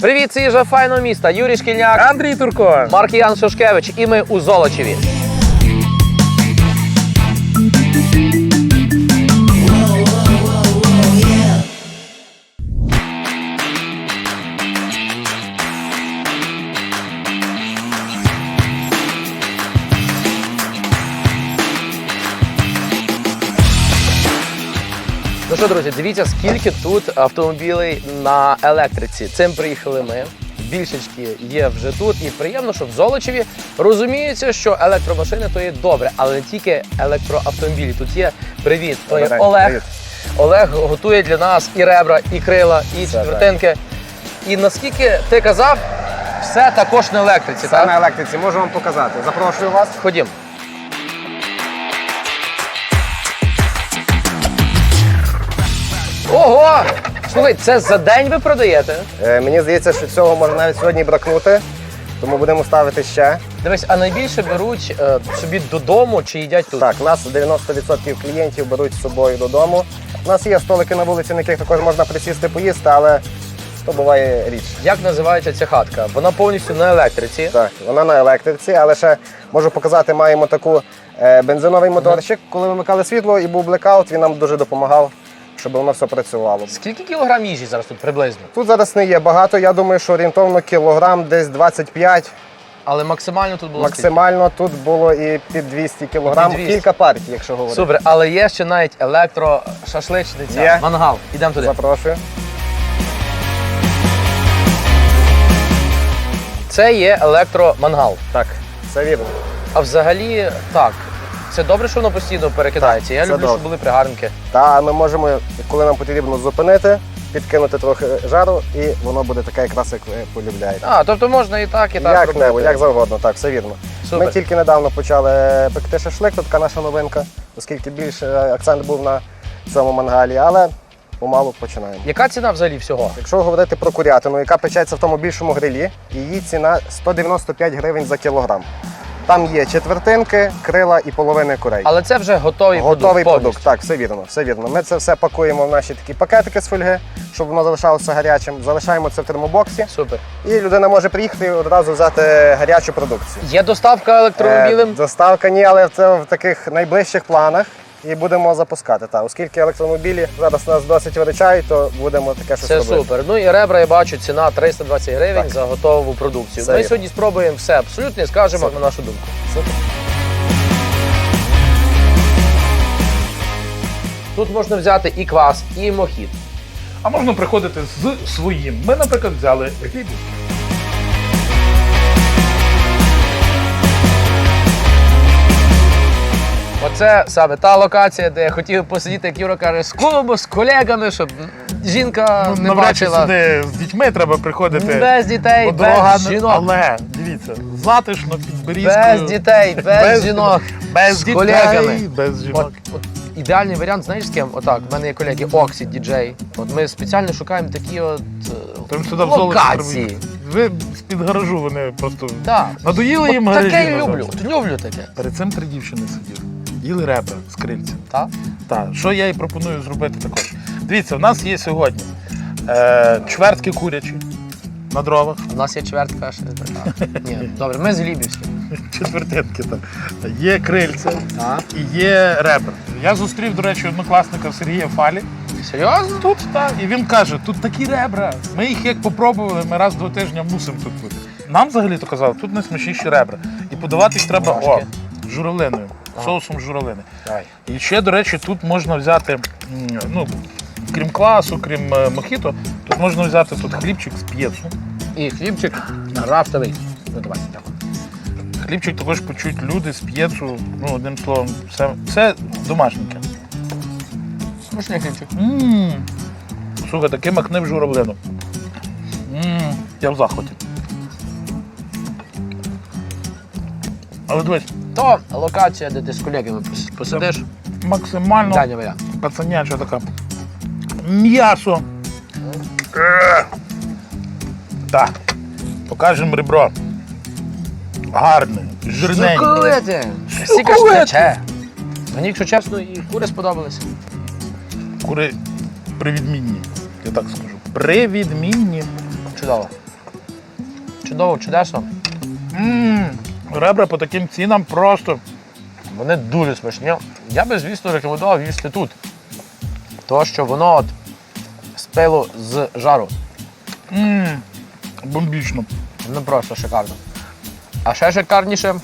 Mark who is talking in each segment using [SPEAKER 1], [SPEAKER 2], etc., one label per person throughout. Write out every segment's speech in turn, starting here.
[SPEAKER 1] Привіт, це їжа файного міста. Юрій Шкільняк,
[SPEAKER 2] Андрій Турко.
[SPEAKER 1] Марк Ян Шушкевич, і ми у Золочеві. Що, друзі, дивіться, скільки тут автомобілей на електриці. Цим приїхали ми. Більшечки є вже тут, і приємно, що в Золочеві розуміється, що електромашини то є добре, але не тільки електроавтомобілі. Тут є привіт. То є. Олег.
[SPEAKER 2] Привіт.
[SPEAKER 1] Олег готує для нас і ребра, і крила, і
[SPEAKER 2] Все
[SPEAKER 1] четвертинки. І наскільки ти казав, все також на електриці.
[SPEAKER 2] Це
[SPEAKER 1] так?
[SPEAKER 2] на електриці, можу вам показати. Запрошую вас.
[SPEAKER 1] Ходім. Ого! Слухай, це за день ви продаєте?
[SPEAKER 2] Е, мені здається, що цього може навіть сьогодні бракнути, тому будемо ставити ще.
[SPEAKER 1] Дивись, а найбільше беруть е, собі додому чи їдять тут?
[SPEAKER 2] Так, нас 90% клієнтів беруть з собою додому. У нас є столики на вулиці, на яких також можна присісти поїсти, але то буває річ.
[SPEAKER 1] Як називається ця хатка? Вона повністю на електриці.
[SPEAKER 2] Так, вона на електриці, але ще можу показати, маємо таку е, бензиновий моторчик. Коли вимикали світло і був блекаут, він нам дуже допомагав, щоб воно все працювало.
[SPEAKER 1] Скільки кілограм їжі зараз тут приблизно?
[SPEAKER 2] Тут зараз не є багато. Я думаю, що орієнтовно кілограм десь 25.
[SPEAKER 1] Але максимально тут було
[SPEAKER 2] Максимально тут було і під 200 кілограм.
[SPEAKER 1] Під 200.
[SPEAKER 2] Кілька партій, якщо говорити.
[SPEAKER 1] Супер, але є ще навіть електрошашличниця.
[SPEAKER 2] Є.
[SPEAKER 1] Мангал. Ідемо туди.
[SPEAKER 2] Запрошую.
[SPEAKER 1] Це є електромангал.
[SPEAKER 2] Так, все вірно.
[SPEAKER 1] А взагалі, так. Це добре, що воно постійно перекидається. Я
[SPEAKER 2] це
[SPEAKER 1] люблю,
[SPEAKER 2] добре.
[SPEAKER 1] щоб були пригарники.
[SPEAKER 2] Та ми можемо, коли нам потрібно зупинити, підкинути трохи жару, і воно буде таке, якраз як ви полюбляєте.
[SPEAKER 1] А, тобто можна і так, і так.
[SPEAKER 2] Як
[SPEAKER 1] робити.
[SPEAKER 2] небудь, як завгодно, так, все вірно.
[SPEAKER 1] Супер.
[SPEAKER 2] Ми тільки недавно почали пекти шашлик, то така наша новинка, оскільки більше акцент був на цьому мангалі, але помалу починаємо.
[SPEAKER 1] Яка ціна взагалі всього?
[SPEAKER 2] Якщо говорити про курятину, яка печеться в тому більшому грилі, її ціна 195 гривень за кілограм. Там є четвертинки, крила і половини курей.
[SPEAKER 1] Але це вже готовий,
[SPEAKER 2] Готовий
[SPEAKER 1] продукт.
[SPEAKER 2] продукт, так, все вірно, все вірно. Ми це все пакуємо в наші такі пакетики з фольги, щоб воно залишалося гарячим. Залишаємо це в термобоксі,
[SPEAKER 1] Супер.
[SPEAKER 2] і людина може приїхати і одразу взяти гарячу продукцію.
[SPEAKER 1] Є доставка електромобілем?
[SPEAKER 2] Е, Доставка ні, але це в таких найближчих планах. І будемо запускати. Та, оскільки електромобілі зараз нас досить виручають, то будемо таке щось
[SPEAKER 1] Це
[SPEAKER 2] робити.
[SPEAKER 1] супер. Ну і ребра, я бачу, ціна 320 гривень
[SPEAKER 2] Так.
[SPEAKER 1] за готову продукцію.
[SPEAKER 2] Все
[SPEAKER 1] Ми
[SPEAKER 2] вірно.
[SPEAKER 1] сьогодні спробуємо все абсолютно і скажемо на нашу думку.
[SPEAKER 2] Супер.
[SPEAKER 1] Тут можна взяти і квас, і мохіт.
[SPEAKER 3] А можна приходити з своїм. Ми, наприклад, взяли хліб.
[SPEAKER 1] Оце саме та локація, де я хотів посидіти, як Юра каже, з клубу, з колегами, щоб жінка не
[SPEAKER 3] Навряд чи
[SPEAKER 1] бачила.
[SPEAKER 3] сюди з дітьми треба приходити.
[SPEAKER 1] Без дітей,
[SPEAKER 3] бо дорога
[SPEAKER 1] без
[SPEAKER 3] не-
[SPEAKER 1] жінок.
[SPEAKER 3] Але дивіться, затишно під берізкою.
[SPEAKER 1] Без дітей, без,
[SPEAKER 3] Без-
[SPEAKER 1] жінок,
[SPEAKER 3] без
[SPEAKER 1] з
[SPEAKER 3] дітей,
[SPEAKER 1] колегами.
[SPEAKER 3] без жінок.
[SPEAKER 1] От, от ідеальний варіант, знаєш з ким? Отак, в мене є колеги Оксі, діджей. От ми спеціально шукаємо такі от е,
[SPEAKER 3] Там сюди в золоті
[SPEAKER 1] локації.
[SPEAKER 3] Ви з-під гаражу вони просто
[SPEAKER 1] Так.
[SPEAKER 3] надоїли їм
[SPEAKER 1] От
[SPEAKER 3] гаражі.
[SPEAKER 1] таке
[SPEAKER 3] назад.
[SPEAKER 1] люблю. От люблю таке.
[SPEAKER 3] Перед цим три дівчини сиділи. Їли ребра з крильцем.
[SPEAKER 1] Так?
[SPEAKER 3] Так, що я і пропоную зробити також. Дивіться, в нас є сьогодні е, чвертки курячі на дровах,
[SPEAKER 1] У нас є чвертка ще. так. Ні, добре, ми з Глібівським.
[SPEAKER 3] четвертинки там. Є крильце
[SPEAKER 1] Так.
[SPEAKER 3] і є ребра. Я зустрів, до речі, однокласника Сергія Фалі.
[SPEAKER 1] Серйозно?
[SPEAKER 3] Тут так. І він каже: тут такі ребра. Ми їх як попробували, ми раз в два тижні мусимо тут бути. Нам взагалі то казали, тут найсмачніші ребра. І подавати їх треба о, журавлиною, соусом журавлини.
[SPEAKER 1] Давай.
[SPEAKER 3] І ще, до речі, тут можна взяти, ну, крім квасу, крім е, мохіто, тут можна взяти тут хлібчик з п'єцу.
[SPEAKER 1] І хлібчик рафтовий. Ну давай, дякую.
[SPEAKER 3] Хлібчик також почуть люди з п'єцу, ну, одним словом, все, все домашненьке.
[SPEAKER 1] Смачний хлібчик.
[SPEAKER 3] Ммм. Слухай, таки макни в журавлину. Ммм, я в захваті. Але дивись,
[SPEAKER 1] То локація, де ти з колегами пос- посидиш.
[SPEAKER 3] максимально
[SPEAKER 1] Даня моя.
[SPEAKER 3] пацаняча така. М'ясо. Е. Так. Покажемо ребро. Гарне, жирненьке.
[SPEAKER 1] Соковите! Стільки ж тече. Мені, якщо чесно, і кури сподобалися.
[SPEAKER 3] Кури привідмінні. Я так скажу. Привідмінні.
[SPEAKER 1] Чудово. чудово, чудесно.
[SPEAKER 3] Мм, ребра по таким цінам просто.
[SPEAKER 1] Вони дуже смачні. Я би, звісно, рекомендував їсти тут. То, що воно от з пилу з жару.
[SPEAKER 3] Мм, бомбічно.
[SPEAKER 1] Ну просто шикарно. А ще шикарніше,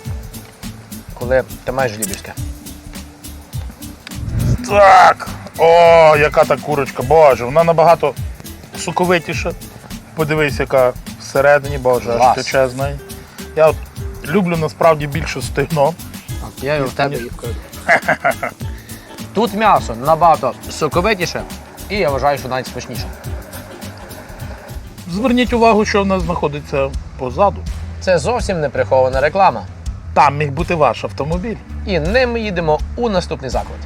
[SPEAKER 1] коли ти маєш лібівське.
[SPEAKER 3] Так. О, яка та курочка, боже, вона набагато соковитіша. Подивись, яка всередині, боже, аж
[SPEAKER 1] Клас.
[SPEAKER 3] тече з. Я от люблю насправді більше стегно.
[SPEAKER 1] Я його в тебе їв. Тут м'ясо набагато соковитіше і я вважаю, що навіть смачніше.
[SPEAKER 3] Зверніть увагу, що в нас знаходиться позаду.
[SPEAKER 1] Це зовсім не прихована реклама.
[SPEAKER 3] Там міг бути ваш автомобіль.
[SPEAKER 1] І ним ми їдемо у наступний заклад.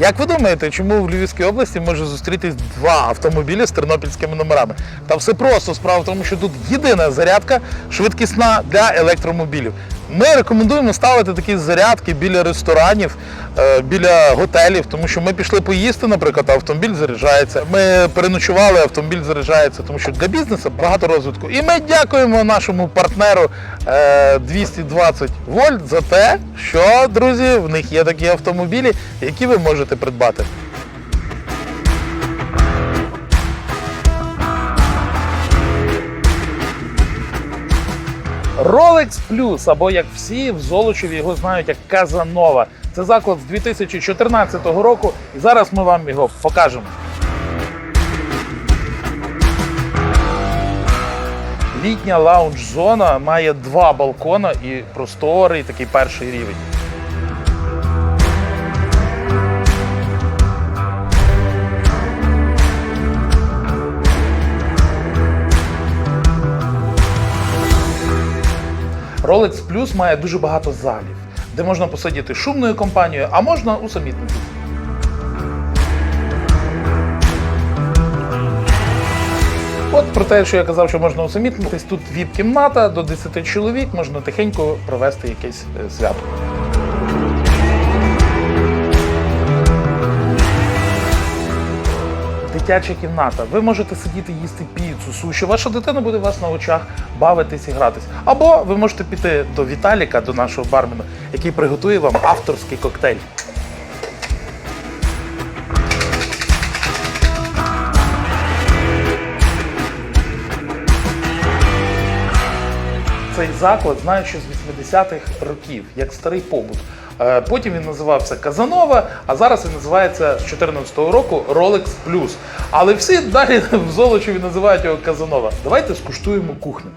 [SPEAKER 3] Як ви думаєте, чому в Львівській області може зустрітись два автомобілі з тернопільськими номерами? Та все просто справа в тому, що тут єдина зарядка швидкісна для електромобілів. Ми рекомендуємо ставити такі зарядки біля ресторанів, е, біля готелів, тому що ми пішли поїсти, наприклад, автомобіль заряджається. Ми переночували, автомобіль заряджається, тому що для бізнесу багато розвитку. І ми дякуємо нашому партнеру е, 220 вольт за те, що, друзі, в них є такі автомобілі, які ви можете придбати. Rolex Plus, або як всі в Золочеві його знають як Казанова. Це заклад з 2014 року, і зараз ми вам його покажемо. Літня лаунж-зона має два балкона і просторий такий перший рівень. Rolex Plus має дуже багато залів, де можна посидіти шумною компанією, а можна усамітнити. От про те, що я казав, що можна усамітнитись, тут віп-кімната до 10 чоловік, можна тихенько провести якесь е, свято. Дитяча кімната. Ви можете сидіти їсти піцу, суші. Ваша дитина буде у вас на очах бавитись і гратись. Або ви можете піти до Віталіка, до нашого бармена, який приготує вам авторський коктейль. Цей заклад знаю, що з 80-х років, як старий побут. Е, Потім він називався Казанова, а зараз він називається з 14-го року Rolex Plus. Але всі далі в Золочеві називають його Казанова. Давайте скуштуємо кухню.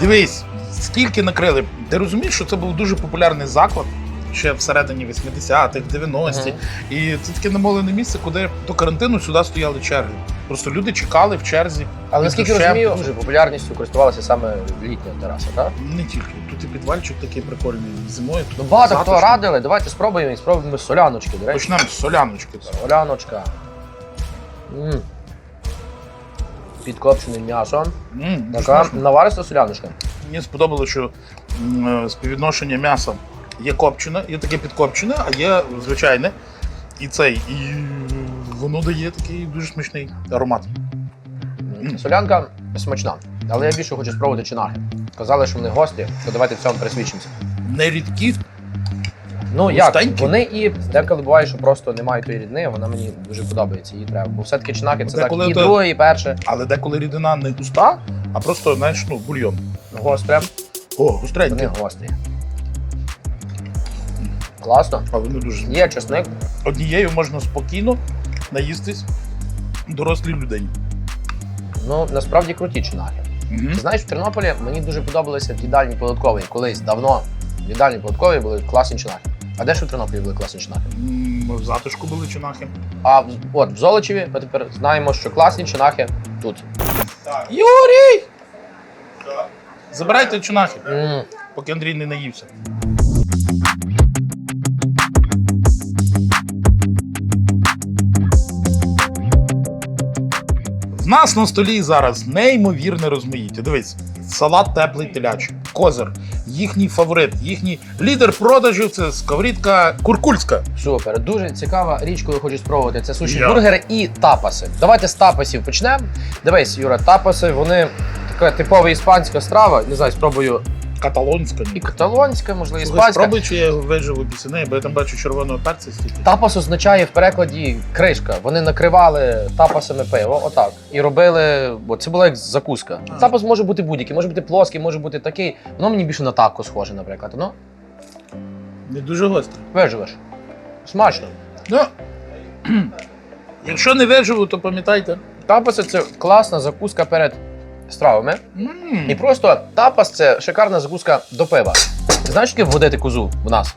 [SPEAKER 3] Дивись, скільки накрили. Ти розумієш, що це був дуже популярний заклад ще всередині 80-х, 90-ті. І це таке намолене місце, куди до карантину сюди стояли черги. Просто люди чекали в черзі.
[SPEAKER 1] Але наскільки
[SPEAKER 3] дощем.
[SPEAKER 1] розумію, дуже популярністю користувалася саме літня тераса, так?
[SPEAKER 3] Не тільки. Тут і підвальчик такий прикольний зимою. Тут
[SPEAKER 1] Ну багато хто
[SPEAKER 3] затишно.
[SPEAKER 1] радили, давайте спробуємо і спробуємо соляночки, до речі.
[SPEAKER 3] Почнемо з соляночки.
[SPEAKER 1] Соляночка. М. Підкопченим м'ясом.
[SPEAKER 3] М, дуже
[SPEAKER 1] Така
[SPEAKER 3] смачно.
[SPEAKER 1] навариста соляночка.
[SPEAKER 3] Мені сподобалося, що м, е, співвідношення м'яса є копчене, є таке підкопчене, а є звичайне. І цей, і воно дає такий дуже смачний аромат.
[SPEAKER 1] Солянка смачна, але я більше хочу спробувати чинахи. Казали, що вони гості, то давайте в цьому присвідчимося.
[SPEAKER 3] Не рідкі,
[SPEAKER 1] Ну як,
[SPEAKER 3] Густенькі?
[SPEAKER 1] вони і деколи буває, що просто немає тої рідни, вона мені дуже подобається, її треба. Бо все-таки чинахи це так і
[SPEAKER 3] то-
[SPEAKER 1] друге, і перше.
[SPEAKER 3] але деколи рідина не густа, а просто, знаєш, ну, бульйон.
[SPEAKER 1] Гостре,
[SPEAKER 3] О,
[SPEAKER 1] вони гострі. Класно.
[SPEAKER 3] А вони дуже
[SPEAKER 1] Є чесник.
[SPEAKER 3] однією можна спокійно наїстись дорослій людині.
[SPEAKER 1] Ну насправді круті чинахи.
[SPEAKER 3] Угу.
[SPEAKER 1] Ти знаєш, в Тернополі мені дуже подобалося в їдальні податковій. Колись давно в їдальні податковій були класні чинахи. А де ж в Тернополі були класні чинахи?
[SPEAKER 3] В затишку були чинахи.
[SPEAKER 1] А в- от в Золочеві ми тепер знаємо, що класні чинахи тут.
[SPEAKER 3] Юрій! Забирайте чинахи,
[SPEAKER 1] м
[SPEAKER 3] поки Андрій не наївся. В нас на столі зараз неймовірне розмаїття. Дивись, салат теплий телячий, козир, їхній фаворит, їхній лідер продажів це сковорідка куркульська.
[SPEAKER 1] Супер, дуже цікава річ, коли хочу спробувати. Це суші бургери і тапаси. Давайте з тапасів почнемо. Дивись, Юра, тапаси, вони така типова іспанська страва. Не знаю, спробую
[SPEAKER 3] Каталонська.
[SPEAKER 1] і каталонська, можливо, іспанська.
[SPEAKER 3] Спробуй, чи я виживу після неї, бо я там бачу червоного перця стільки.
[SPEAKER 1] Тапас означає в перекладі кришка. Вони накривали тапасами пиво, отак. І робили, бо це була як закуска.
[SPEAKER 3] А.
[SPEAKER 1] Тапас може бути будь-який, може бути плоский, може бути такий. Воно мені більше на тако схоже, наприклад. Ну,
[SPEAKER 3] Не дуже гостро.
[SPEAKER 1] виживеш. Смачно.
[SPEAKER 3] Ну, якщо не виживу, то пам'ятайте.
[SPEAKER 1] Тапаси це класна закуска перед стравами.
[SPEAKER 3] М.
[SPEAKER 1] І просто тапас це шикарна закуска до пива. Знаєш, яке водити козу в нас?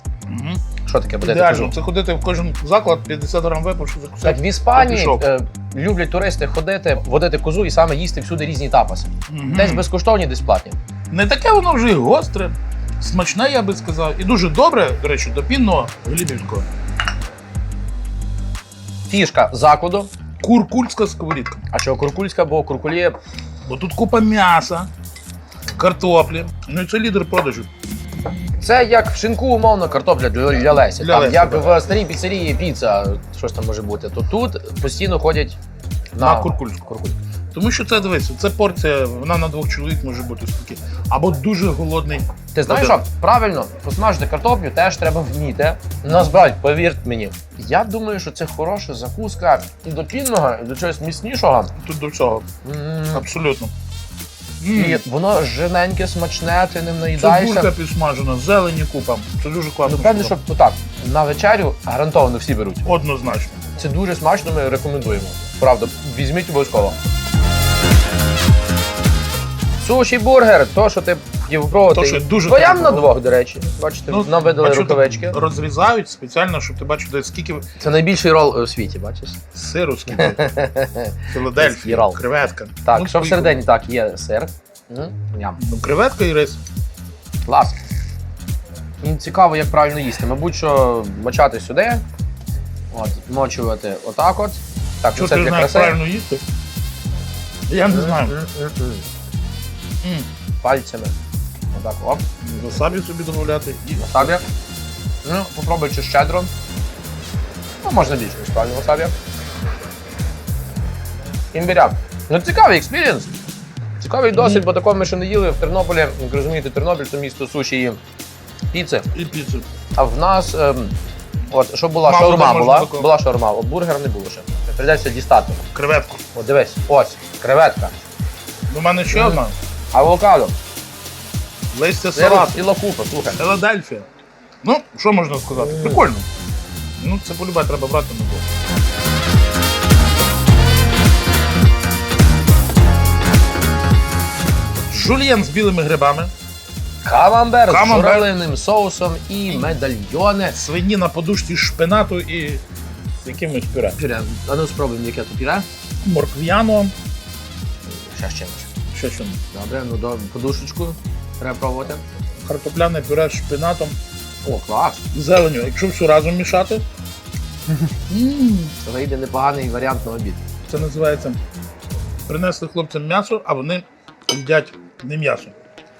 [SPEAKER 1] Що таке
[SPEAKER 3] Ідеально. Це ходити в кожен заклад 50 грам випивши
[SPEAKER 1] Так
[SPEAKER 3] закусити.
[SPEAKER 1] в Іспанії е, люблять туристи ходити, водити козу і саме їсти всюди різні тапаси.
[SPEAKER 3] Мгм.
[SPEAKER 1] Десь безкоштовні, десь платні.
[SPEAKER 3] Не таке воно вже і гостре, смачне, я би сказав. І дуже добре, до речі, до пінного глібівського.
[SPEAKER 1] Фішка закладу.
[SPEAKER 3] Куркульська сковорідка.
[SPEAKER 1] А що куркульська, бо куркулі
[SPEAKER 3] Бо тут купа м'яса, картоплі. Ну і це лідер продажу.
[SPEAKER 1] це як в шинку, умовно, картопля для, для Лесі.
[SPEAKER 3] Для
[SPEAKER 1] Там,
[SPEAKER 3] Лесі,
[SPEAKER 1] як
[SPEAKER 3] так.
[SPEAKER 1] в старій піцерії піца, що ж там може бути, то тут постійно ходять на,
[SPEAKER 3] На куркульську.
[SPEAKER 1] куркульську.
[SPEAKER 3] Тому що це дивися, це порція, вона на двох чоловік може бути спокійно. Або дуже голодний.
[SPEAKER 1] Ти знаєш, що правильно посмажити картоплю теж треба вміти. Насправді, повірте мені. Я думаю, що це хороша закуска і до пінного, і до чогось міцнішого.
[SPEAKER 3] Тут до всього.
[SPEAKER 1] М,
[SPEAKER 3] Абсолютно.
[SPEAKER 1] І
[SPEAKER 3] М.
[SPEAKER 1] воно жирненьке, смачне, ти ним наїдаєшся.
[SPEAKER 3] підсмажена, зелені купа. Це дуже класно.
[SPEAKER 1] Ну, певне, що отак, на вечерю гарантовано всі беруть.
[SPEAKER 3] Однозначно.
[SPEAKER 1] Це дуже смачно, ми рекомендуємо. Правда, візьміть обов'язково. Суші бургер, то, що ти хотів пробувати.
[SPEAKER 3] То, що я дуже
[SPEAKER 1] Твоям на двох, до речі. Бачите, нам видали
[SPEAKER 3] бачу,
[SPEAKER 1] рукавички.
[SPEAKER 3] Розрізають спеціально, щоб ти бачив, де скільки
[SPEAKER 1] Це найбільший рол у світі, бачиш?
[SPEAKER 3] сиру, скільки. Філадельфія,
[SPEAKER 1] Рол.
[SPEAKER 3] креветка.
[SPEAKER 1] Так,
[SPEAKER 3] Ну,
[SPEAKER 1] що
[SPEAKER 3] поїхали.
[SPEAKER 1] всередині так, є сир. М, Ням.
[SPEAKER 3] Ну, креветка і рис.
[SPEAKER 1] Клас. Мені цікаво, як правильно їсти. Мабуть, що мочати сюди, от, мочувати отак от. Так,
[SPEAKER 3] Що
[SPEAKER 1] це
[SPEAKER 3] ти
[SPEAKER 1] для
[SPEAKER 3] знаєш
[SPEAKER 1] краси.
[SPEAKER 3] правильно їсти? Я не знаю.
[SPEAKER 1] М-м-м.
[SPEAKER 3] М.
[SPEAKER 1] Пальцями. Отак, оп,
[SPEAKER 3] Васабі собі додати. І...
[SPEAKER 1] васабі. Ну, попробуй чи щедро. Ну, можна більше, насправді, васабі. Імбиря. Ну, цікавий експірієнс. Цікавий досвід, бо такого ми ще не їли в Тернополі. Як розумієте, Тернопіль це місто суші і піци.
[SPEAKER 3] І піцу.
[SPEAKER 1] А в нас, ем, от, що була
[SPEAKER 3] Мало
[SPEAKER 1] шаурма була,
[SPEAKER 3] такого.
[SPEAKER 1] була шаурма, от бургера не було ще. Прийдеться дістати.
[SPEAKER 3] Креветку.
[SPEAKER 1] От дивись, ось, креветка,
[SPEAKER 3] У мене ще одна.
[SPEAKER 1] Авокадо,
[SPEAKER 3] Листя салат.
[SPEAKER 1] ціла купа, слухай.
[SPEAKER 3] Філадельфія. Ну, що можна сказати? Прикольно. Ну, це полюбе треба брати на двох. Жульєн з білими грибами,
[SPEAKER 1] Камамбер з
[SPEAKER 3] Камамбер.
[SPEAKER 1] журавлиним соусом і медальйони.
[SPEAKER 3] свині на подушці шпинату і з якимось пюре.
[SPEAKER 1] Пюре, а ну спробуємо, яке тут пюре.
[SPEAKER 3] Моркв'яно,
[SPEAKER 1] Ще з чимось.
[SPEAKER 3] Що що,
[SPEAKER 1] Добре, ну до подушечку. Треба пробувати.
[SPEAKER 3] картопляне пюре з шпинатом,
[SPEAKER 1] О, клас.
[SPEAKER 3] зеленю. Якщо все разом мішати,
[SPEAKER 1] вийде непоганий варіант на обід.
[SPEAKER 3] це називається принесли хлопцям м'ясо, а вони їдять не м'ясо.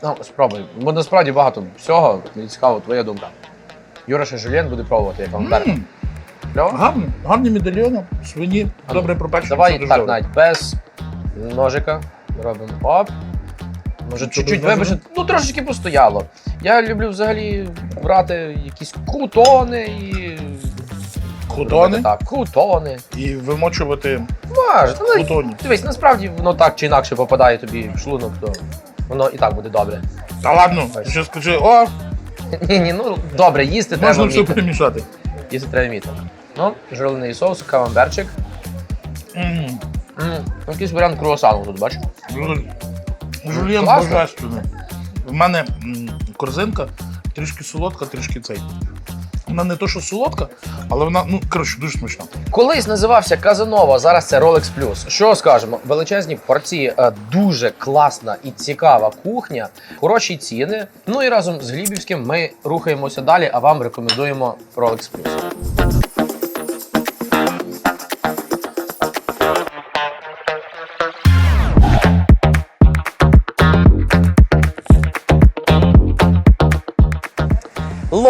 [SPEAKER 1] Ну, спробуй. Бо насправді багато всього. Мені цікаво, твоя думка. Юра ще Жульєн буде пробувати, як камамбер.
[SPEAKER 3] М,
[SPEAKER 1] Кльово?
[SPEAKER 3] Гарні, гарні медальйони, свині, добре
[SPEAKER 1] ну,
[SPEAKER 3] пропечені.
[SPEAKER 1] Давай так, навіть без ножика. Робимо оп. Може,
[SPEAKER 3] Що
[SPEAKER 1] чуть-чуть вибачте, ну трошечки постояло. Я люблю взагалі брати якісь крутони і.
[SPEAKER 3] Крутони?
[SPEAKER 1] Так, крутони.
[SPEAKER 3] І вимочувати
[SPEAKER 1] Може, ну,
[SPEAKER 3] крутоні.
[SPEAKER 1] дивись, насправді воно так чи інакше попадає тобі в шлунок, то воно і так буде добре.
[SPEAKER 3] Та ладно,
[SPEAKER 1] Ось.
[SPEAKER 3] ще скажи, о,
[SPEAKER 1] Ні, ні, ну добре, їсти треба
[SPEAKER 3] можна все
[SPEAKER 1] вміти.
[SPEAKER 3] перемішати.
[SPEAKER 1] Їсти треба вміти. Ну, жирлений соус, камамберчик.
[SPEAKER 3] М,
[SPEAKER 1] Якийсь варіант круасану тут, бачиш?
[SPEAKER 3] жуль- Жульєн
[SPEAKER 1] Класно.
[SPEAKER 3] божественний. В мене м, корзинка трішки солодка, трішки цей. Вона не то, що солодка, але вона, ну, коротше, дуже смачна.
[SPEAKER 1] Колись називався Казанова, зараз це Rolex Plus. Що скажемо? Величезні порції, е, дуже класна і цікава кухня, хороші ціни. Ну і разом з Глібівським ми рухаємося далі, а вам рекомендуємо Rolex Plus.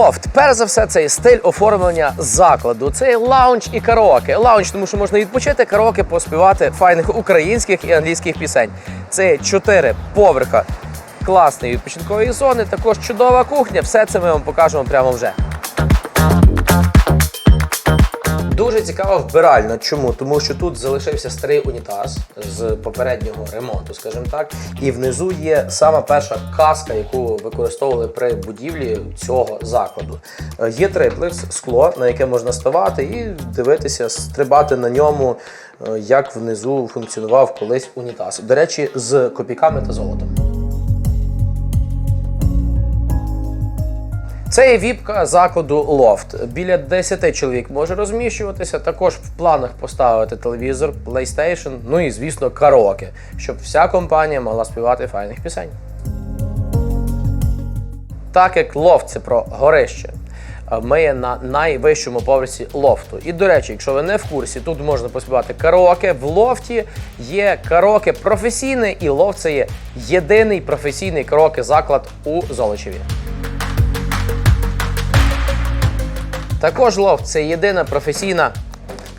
[SPEAKER 1] Лофт, перш за все, це є стиль оформлення закладу. Це є лаунж і караоке. Лаунж, тому що можна відпочити, караоке поспівати файних українських і англійських пісень. Це чотири поверха класної відпочинкової зони, також чудова кухня. Все це ми вам покажемо прямо вже. Дуже цікава вбиральна. Чому? Тому що тут залишився старий унітаз з попереднього ремонту, скажімо так. І внизу є сама перша каска, яку використовували при будівлі цього закладу. Е, Є триплекс, скло, на яке можна ставати і дивитися, стрибати на ньому, е, як внизу функціонував колись унітаз. До речі, з копійками та золотом. Це є віпка закладу Лофт. Біля 10 чоловік може розміщуватися. Також в планах поставити телевізор, PlayStation, ну і звісно караоке, щоб вся компанія могла співати файних пісень. Так як лофт це про горище. е, Ми є на найвищому поверсі лофту. І до речі, якщо ви не в курсі, тут можна поспівати караоке. В лофті є караоке професійне, і лофт це є єдиний професійний караоке заклад у Золочеві. Також лофт це єдина професійна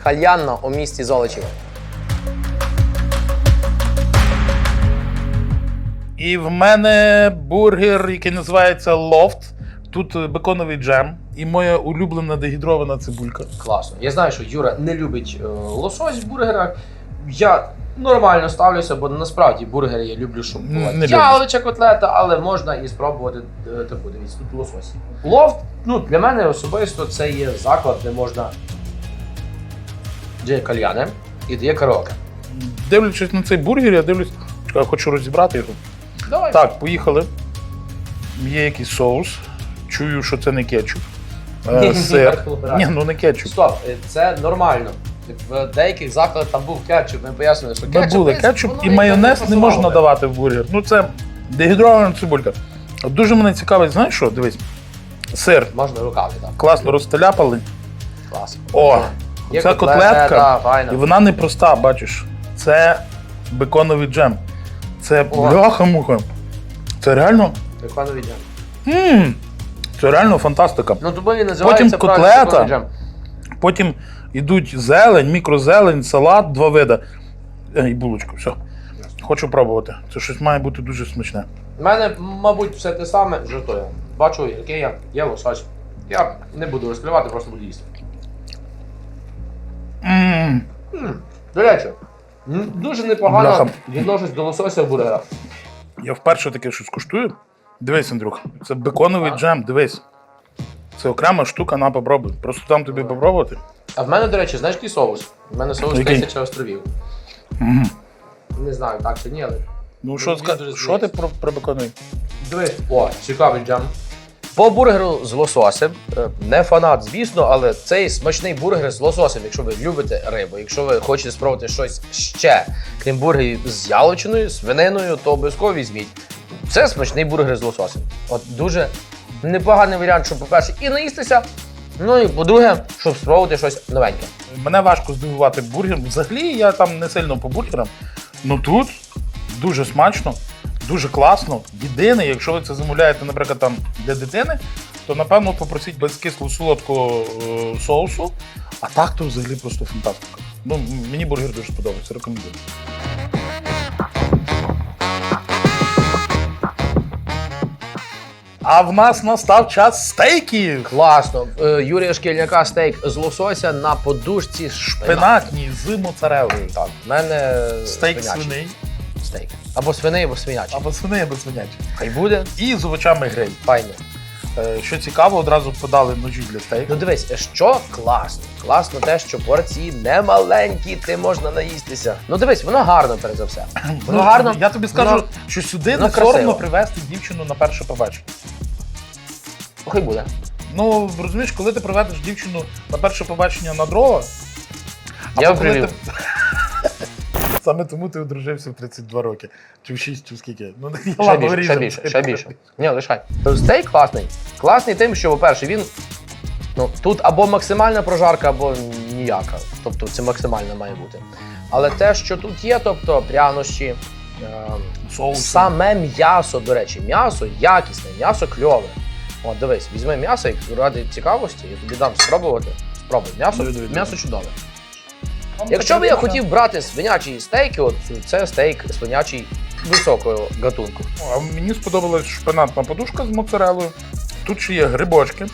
[SPEAKER 1] кальянна у місті Золочів.
[SPEAKER 3] І в мене бургер, який називається Loft. Тут е, беконовий джем і моя улюблена дегідрована цибулька.
[SPEAKER 1] Класно. Я знаю, що Юра не любить е, лосось в бургерах. Я нормально ставлюся, бо насправді бургери я люблю, щоб була
[SPEAKER 3] Не
[SPEAKER 1] яловича котлета, але можна і спробувати е, таку. Дивіться, тут лосось. Лофт, ну для мене особисто це є заклад, де можна. Де є кальяни і де є караоке.
[SPEAKER 3] Дивлячись на цей бургер, я дивлюсь, чекай, хочу розібрати його.
[SPEAKER 1] Давай.
[SPEAKER 3] Так, поїхали. Є якийсь соус. Чую, що це не кетчуп. Е,
[SPEAKER 1] Ні,
[SPEAKER 3] Сир.
[SPEAKER 1] ні,
[SPEAKER 3] Ні, ну не кетчуп.
[SPEAKER 1] Стоп, е, це нормально. В деяких закладах там був кетчуп, ми пояснили, що
[SPEAKER 3] Ми
[SPEAKER 1] кетчуп,
[SPEAKER 3] були кетчуп
[SPEAKER 1] воно
[SPEAKER 3] і майонез не
[SPEAKER 1] пасувало
[SPEAKER 3] можна
[SPEAKER 1] би.
[SPEAKER 3] давати в бургер. Ну це дегідрована цибулька. От Дуже мене цікавить, знаєш що? Дивись. Сир
[SPEAKER 1] Можна руками, так.
[SPEAKER 3] класно розтеляпали.
[SPEAKER 1] Клас.
[SPEAKER 3] О,
[SPEAKER 1] Є
[SPEAKER 3] це котлетка.
[SPEAKER 1] файно.
[SPEAKER 3] І вона не проста, бачиш. Це беконовий джем. Це
[SPEAKER 1] О.
[SPEAKER 3] бляха-муха. Це реально.
[SPEAKER 1] Беконовий джем.
[SPEAKER 3] м це реально фантастика.
[SPEAKER 1] Ну, тобі і називається
[SPEAKER 3] Потім
[SPEAKER 1] правильно
[SPEAKER 3] котлета.
[SPEAKER 1] беконовий джем.
[SPEAKER 3] Потім йдуть зелень, мікрозелень, салат, два вида. Е, І булочку, все. Хочу пробувати. Це щось має бути дуже смачне.
[SPEAKER 1] У мене, мабуть, все те саме жартує. Бачу, який я є лосось. Я не буду розкривати, просто буду їсти.
[SPEAKER 3] м
[SPEAKER 1] М, До речі, м, дуже непогано
[SPEAKER 3] Бляха.
[SPEAKER 1] відношусь до лосося в бургерах.
[SPEAKER 3] Я вперше таке щось куштую. Дивись, Андрюх, це беконовий
[SPEAKER 1] А?
[SPEAKER 3] джем, дивись. Це окрема штука, на попробуй. Просто там тобі попробувати.
[SPEAKER 1] А в мене, до речі, знаєш який соус? У мене соус
[SPEAKER 3] Який?
[SPEAKER 1] тисяча островів.
[SPEAKER 3] Мгм.
[SPEAKER 1] Не знаю, так чи ні, але.
[SPEAKER 3] Ну, що, ска...
[SPEAKER 1] дуже
[SPEAKER 3] що ти
[SPEAKER 1] здається.
[SPEAKER 3] про, про беконовий?
[SPEAKER 1] Дивись. О, цікавий джем. По бургеру з лососем. Е, Не фанат, звісно, але цей смачний бургер з лососем, якщо ви любите рибу, якщо ви хочете спробувати щось ще, крім бургерів з яловичиною, свининою, то обов'язково візьміть. Це смачний бургер з лососем. От дуже непоганий варіант, щоб, по-перше, і наїстися. Ну і по-друге, щоб спробувати щось новеньке.
[SPEAKER 3] Мене важко здивувати бургером. Взагалі я там не сильно по бургерам. Ну тут дуже смачно, дуже класно. Єдине, якщо ви це замовляєте, наприклад, там для дитини, то напевно попросіть безкислу солодкого е, соусу. А так то взагалі просто фантастика. Ну, мені бургер дуже сподобається, рекомендую. А в нас настав час стейків.
[SPEAKER 1] Класно. Е, Юрія Шкільняка стейк з лосося на подушці шпинат.
[SPEAKER 3] Пенатні з моцарелою.
[SPEAKER 1] Так, в мене
[SPEAKER 3] Стейк
[SPEAKER 1] свинячий.
[SPEAKER 3] свиний.
[SPEAKER 1] Стейк. Або свиний, або свинячий.
[SPEAKER 3] Або свиней, або свинячий.
[SPEAKER 1] Хай буде.
[SPEAKER 3] І з овочами гриль.
[SPEAKER 1] Файно.
[SPEAKER 3] Е, Що цікаво, одразу подали ножі для стейку.
[SPEAKER 1] Ну дивись, що класно. Класно те, що порції не маленькі, ти можна наїстися. Ну дивись, воно гарно перед за все. Воно
[SPEAKER 3] Ну,
[SPEAKER 1] гарно.
[SPEAKER 3] Я тобі скажу,
[SPEAKER 1] воно-
[SPEAKER 3] що сюди не соромно привезти дівчину на перше побачення.
[SPEAKER 1] Хай буде.
[SPEAKER 3] Ну, розумієш, коли ти приведеш дівчину на перше побачення на дрова,
[SPEAKER 1] Я
[SPEAKER 3] або коли ти- Саме тому ти одружився в 32 роки. Чи в 6, чи в скільки. Ну,
[SPEAKER 1] Ще більше, ще більше, ще більше. Ні, лишай. Стейк класний. Класний тим, що, по-перше, він. Ну, тут або максимальна прожарка, або ніяка. Тобто це максимальна має бути. Але те, що тут є, тобто прянощі,
[SPEAKER 3] Соус.
[SPEAKER 1] Саме м'ясо, до речі, м'ясо якісне, м'ясо кльове. От, дивись, візьми м'ясо, як ради цікавості, я тобі дам спробувати. Спробуй. М'ясо, м'ясо чудове. Якщо б я хотів брати свинячі стейки, от це стейк свинячий високого гатунку.
[SPEAKER 3] А мені сподобалась шпинатна подушка з моцарелою. Тут ще є грибочки.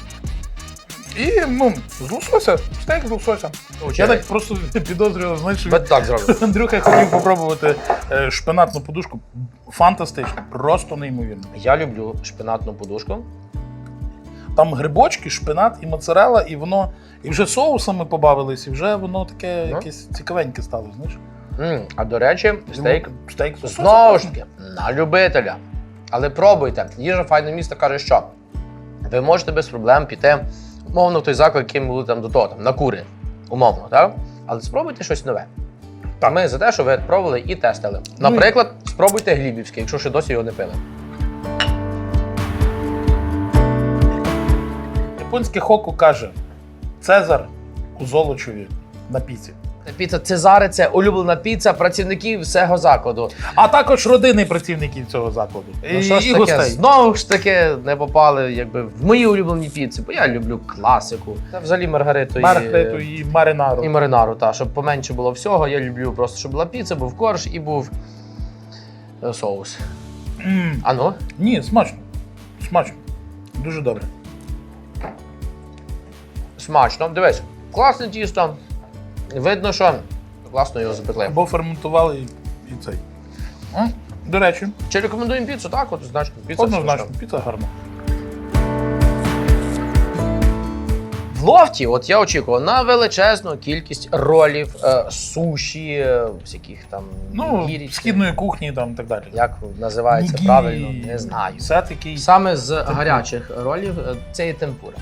[SPEAKER 3] І ну, з лосося, стейк з лосося. Я так просто підозрював, знаєш, що
[SPEAKER 1] так.
[SPEAKER 3] Андрюха хотів попробувати е, шпинатну подушку. Фантастично, просто неймовірно.
[SPEAKER 1] Я люблю шпинатну подушку.
[SPEAKER 3] Там грибочки, шпинат і моцарела, і воно. І вже соусами побавились, і вже воно таке
[SPEAKER 1] Ну.
[SPEAKER 3] якесь цікавеньке стало, знаєш?
[SPEAKER 1] М, а до речі, стейк
[SPEAKER 3] Стейк з
[SPEAKER 1] знову ж таки на любителя. Але пробуйте. Їжа файне місто каже, що ви можете без проблем піти, умовно, в той заклад, який ми були там до того, там, на кури. Умовно, так? Але спробуйте щось нове.
[SPEAKER 3] Так.
[SPEAKER 1] Ми за те, що ви пробували і тестили.
[SPEAKER 3] Ну
[SPEAKER 1] Наприклад, спробуйте глібівське, якщо ще досі його не пили.
[SPEAKER 3] Японське хоку каже: Цезар у Золочеві на піці.
[SPEAKER 1] Піца Цезари це улюблена піца працівників всього закладу.
[SPEAKER 3] А також родини працівників цього закладу.
[SPEAKER 1] Ну що ж
[SPEAKER 3] і
[SPEAKER 1] таке,
[SPEAKER 3] гостей.
[SPEAKER 1] знову ж таки не попали якби в мої улюблені піци, бо я люблю класику. Та взагалі Маргариту і,
[SPEAKER 3] Маргариту і маринару.
[SPEAKER 1] і маринару, та, щоб поменше було всього. Я люблю просто, щоб була піца, був корж і був е, соус.
[SPEAKER 3] М,
[SPEAKER 1] А ну,
[SPEAKER 3] Ні, смачно. Смачно. Дуже добре.
[SPEAKER 1] Смачно. Дивись, класне тісто. Видно, що класно його запекли.
[SPEAKER 3] Або ферментували і, і цей. М, До речі,
[SPEAKER 1] Чи рекомендуємо піцу? Так, от значно піца.
[SPEAKER 3] однозначно,
[SPEAKER 1] смачна.
[SPEAKER 3] піца гарна.
[SPEAKER 1] В лофті, от я очікував на величезну кількість ролів, е, суші, е, всяких там
[SPEAKER 3] Ну,
[SPEAKER 1] гірі.
[SPEAKER 3] східної кухні там і так далі.
[SPEAKER 1] Як називається
[SPEAKER 3] Нігірі,
[SPEAKER 1] правильно, не знаю.
[SPEAKER 3] Все такий.
[SPEAKER 1] Саме з гарячих ролів е, це є темпура.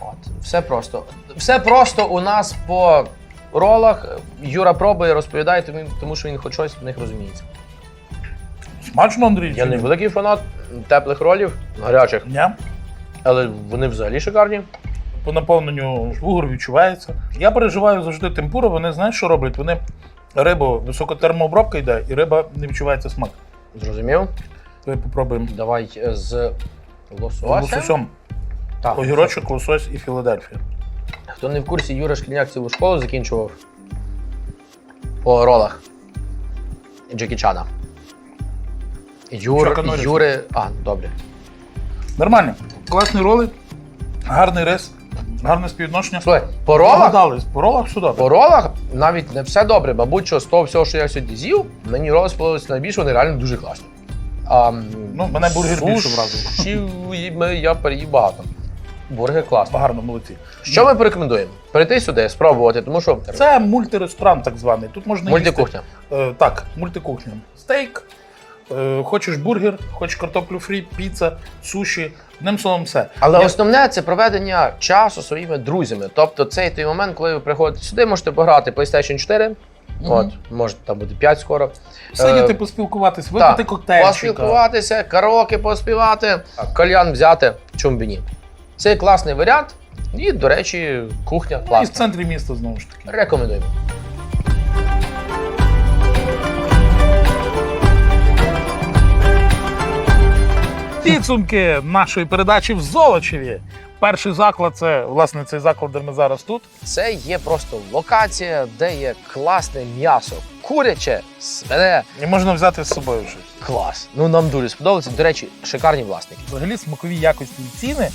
[SPEAKER 1] От, все просто. Все просто у нас по ролах. Юра пробує, розповідає, тому, тому що він хоч щось в них розуміється.
[SPEAKER 3] Смачно, Андрій?
[SPEAKER 1] Я
[SPEAKER 3] чи
[SPEAKER 1] не
[SPEAKER 3] ні?
[SPEAKER 1] великий фанат теплих ролів, гарячих,
[SPEAKER 3] Ні.
[SPEAKER 1] але вони взагалі шикарні.
[SPEAKER 3] По наповненню вугор відчувається. Я переживаю завжди темпуру, вони знаєш, що роблять? Вони рибу, високотермообробка йде, і риба не відчувається смак.
[SPEAKER 1] Зрозумів?
[SPEAKER 3] Давай попробуємо.
[SPEAKER 1] Давай е, з лосося.
[SPEAKER 3] Лососем.
[SPEAKER 1] Так.
[SPEAKER 3] Огірочок, лосось і Філадельфія.
[SPEAKER 1] Хто не в курсі, Юра Шкільняк цілу школу закінчував по ролах Джекі Чана. Юр,
[SPEAKER 3] Чака Норріса.
[SPEAKER 1] Юри. А, добре.
[SPEAKER 3] Нормально. Класні роли, гарний рис, гарне співвідношення.
[SPEAKER 1] Слухай, по ролах,
[SPEAKER 3] Догадались, по ролах добре.
[SPEAKER 1] по ролах навіть не все добре. Мабуть, що з того всього, що я сьогодні з'їв, мені роли сподобалися найбільше, вони реально дуже класні. А, м,
[SPEAKER 3] Ну, мене бургер більше
[SPEAKER 1] суші
[SPEAKER 3] вразив.
[SPEAKER 1] ми- Я переїв багато. Бургер класний.
[SPEAKER 3] Гарно, молодці.
[SPEAKER 1] Що ми порекомендуємо? Прийти сюди, спробувати, тому що
[SPEAKER 3] Це мультиресторан, так званий. Тут можна
[SPEAKER 1] мультикухня.
[SPEAKER 3] їсти. Е, так, мультикухня. Стейк, е, хочеш бургер, хочеш картоплю фрі, піца, суші. Одним словом, все.
[SPEAKER 1] Але
[SPEAKER 3] Я-
[SPEAKER 1] основне це проведення часу своїми друзями. Тобто цей той момент, коли ви приходите сюди, можете пограти PlayStation 4.
[SPEAKER 3] Мгм.
[SPEAKER 1] От, може там буде 5 скоро.
[SPEAKER 3] Сидіти,
[SPEAKER 1] Е,
[SPEAKER 3] поспілкуватись, випити коктейльчика.
[SPEAKER 1] Поспілкуватися, караоке поспівати, кальян взяти, чому б ні. Це класний варіант. І, до речі, кухня
[SPEAKER 3] Ну, і в центрі міста знову ж таки.
[SPEAKER 1] Рекомендуємо.
[SPEAKER 3] Підсумки нашої передачі в Золочеві. Перший заклад це власне цей заклад, де ми зараз тут.
[SPEAKER 1] Це є просто локація, де є класне м'ясо. Куряче, свине,
[SPEAKER 3] І можна взяти з собою щось.
[SPEAKER 1] клас. Ну нам дуже сподобається. До речі, шикарні власники.
[SPEAKER 3] Взагалі смакові якості і ціни.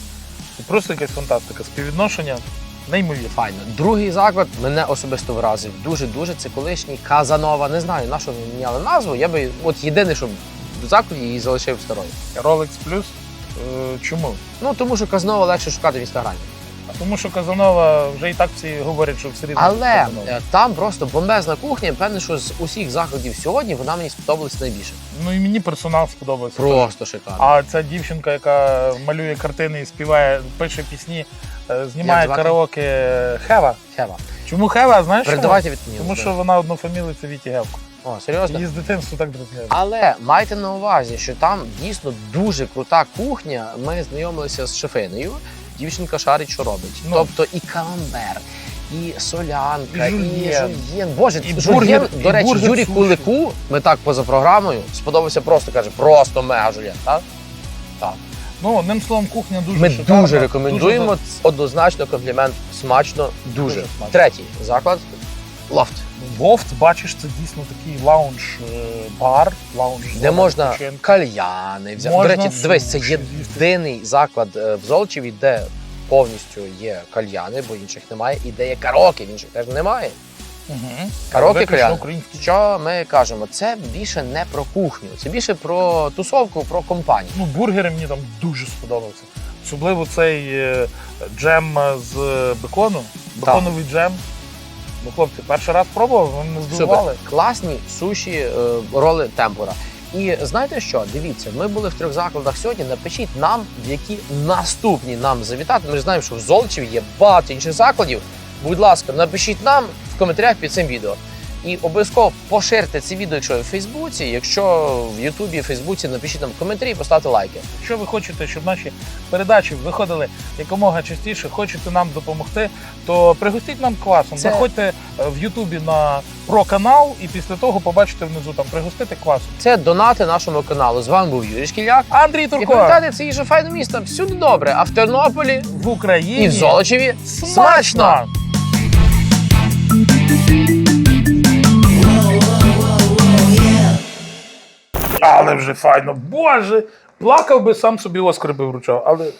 [SPEAKER 3] Просто якась фантастика. Співвідношення неймовірне.
[SPEAKER 1] Файно. Другий заклад мене особисто вразив. Дуже дуже це колишній Казанова. Не знаю, на що ми міняли назву. Я би от єдине, що в закладі її залишив старою.
[SPEAKER 3] Rolex Plus. Е, чому?
[SPEAKER 1] Ну тому що Казанова легше шукати в інстаграмі.
[SPEAKER 3] Тому що Казанова вже і так всі говорять, що все рівно.
[SPEAKER 1] Але
[SPEAKER 3] Казанова.
[SPEAKER 1] е, там просто бомбезна кухня. Певне, що з усіх закладів сьогодні вона мені сподобалась найбільше.
[SPEAKER 3] Ну і мені персонал сподобався.
[SPEAKER 1] Просто шикарно.
[SPEAKER 3] А ця дівчинка, яка малює картини і співає, пише пісні, е, знімає
[SPEAKER 1] звати?
[SPEAKER 3] караоке Хева.
[SPEAKER 1] Хева.
[SPEAKER 3] Чому Хева? Знаєш?
[SPEAKER 1] Передавайте від мені.
[SPEAKER 3] Тому що вона однофамілиця Віті Гевко.
[SPEAKER 1] О, серйозно?
[SPEAKER 3] Її з дитинства так дразняє.
[SPEAKER 1] Але майте на увазі, що там дійсно дуже крута кухня. Ми знайомилися з шефинею. Дівчинка шарить, що робить.
[SPEAKER 3] Ну.
[SPEAKER 1] Тобто і камамбер, і солянка,
[SPEAKER 3] І жульєн.
[SPEAKER 1] Боже,
[SPEAKER 3] І
[SPEAKER 1] жульєн,
[SPEAKER 3] бургер-
[SPEAKER 1] до
[SPEAKER 3] і
[SPEAKER 1] речі,
[SPEAKER 3] бургер
[SPEAKER 1] Юрій
[SPEAKER 3] суші.
[SPEAKER 1] Кулику, ми так поза програмою, сподобався просто, каже, просто мега жульєн. Так? Так.
[SPEAKER 3] Ну, одним словом, кухня дуже
[SPEAKER 1] Ми
[SPEAKER 3] шикарна,
[SPEAKER 1] дуже рекомендуємо.
[SPEAKER 3] дуже
[SPEAKER 1] Однозначно комплімент. Смачно, дуже.
[SPEAKER 3] Дуже смачно.
[SPEAKER 1] Третій заклад лофт,
[SPEAKER 3] Лофт, бачиш, це дійсно такий лаунж-бар, лаунж
[SPEAKER 1] де можна кальяни взяти. До
[SPEAKER 3] Можна
[SPEAKER 1] речі, дивись, це єдиний заклад е, в Золочеві, де повністю є кальяни, бо інших немає, і де є караоке, інших теж немає.
[SPEAKER 3] Угу.
[SPEAKER 1] Караоке кальяни. Що ми кажемо? Це більше не про кухню, це більше про тусовку, про компанію.
[SPEAKER 3] Ну, бургери мені там дуже сподобався. Особливо цей е, джем з бекону, беконовий джем. Ну, хлопці, перший раз пробував, вони мене
[SPEAKER 1] Супер. Класні суші, е, роли темпура. І знаєте що? Дивіться, ми були в трьох закладах сьогодні. Напишіть нам, в які наступні нам завітати. Ми ж знаємо, що в Золочеві є багато інших закладів. Будь ласка, напишіть нам в коментарях під цим відео. І обов'язково поширте це відео, якщо ви в Фейсбуці. Якщо в Ютубі, Фейсбуці, напишіть нам коментарі і поставте лайки.
[SPEAKER 3] Якщо ви хочете, щоб наші передачі виходили якомога частіше, хочете нам допомогти, то пригостіть нам квасом.
[SPEAKER 1] Це-
[SPEAKER 3] Заходьте е, в Ютубі на про канал і після того побачите внизу там пригостити квасом.
[SPEAKER 1] Це донати нашому каналу. З вами був Юрій Шкіляк.
[SPEAKER 3] Андрій
[SPEAKER 1] І
[SPEAKER 3] Турко
[SPEAKER 1] пам'ятайте, це їжа файне місто. Всюди добре. А в Тернополі
[SPEAKER 3] в Україні
[SPEAKER 1] і в Золочеві
[SPEAKER 3] смачно! Але вже файно. Боже, плакав би сам собі оскар би вручав, але